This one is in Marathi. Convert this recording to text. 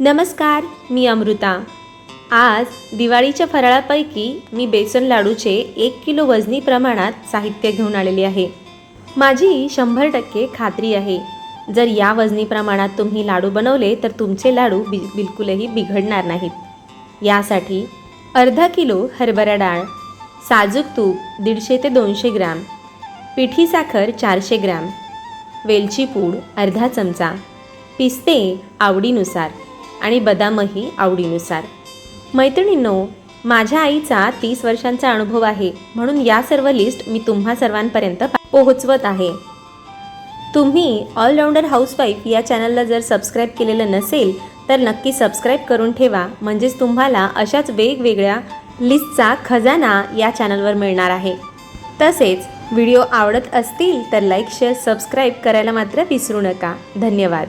नमस्कार मी अमृता. आज दिवाळीच्या फराळापैकी मी बेसन लाडूचे एक किलो वजनी प्रमाणात साहित्य घेऊन आलेले आहे. माझी शंभर टक्के खात्री आहे. जर या वजनी प्रमाणात तुम्ही लाडू बनवले तर तुमचे लाडू बि बिलकुलही बिघडणार नाहीत. यासाठी अर्धा किलो हरभरा डाळ साजूक तूप दीडशे ते दोनशे ग्रॅम पिठी साखर चारशे ग्रॅम वेलची पूड अर्धा चमचा पिस्ते आवडीनुसार. आणि बदामही आवडीनुसार. मैत्रिणींनो माझ्या आईचा तीस वर्षांचा अनुभव आहे म्हणून या सर्व लिस्ट मी तुम्हा सर्वांपर्यंत पोहोचवत आहे. तुम्ही ऑलराऊंडर हाऊसवाईफ या चॅनलला जर सबस्क्राईब केलेलं नसेल तर नक्की सबस्क्राईब करून ठेवा. म्हणजेच तुम्हाला अशाच वेगवेगळ्या लिस्टचा खजाना या चॅनलवर मिळणार आहे. तसेच व्हिडिओ आवडत असतील तर लाईक शेअर सबस्क्राईब करायला मात्र विसरू नका. धन्यवाद.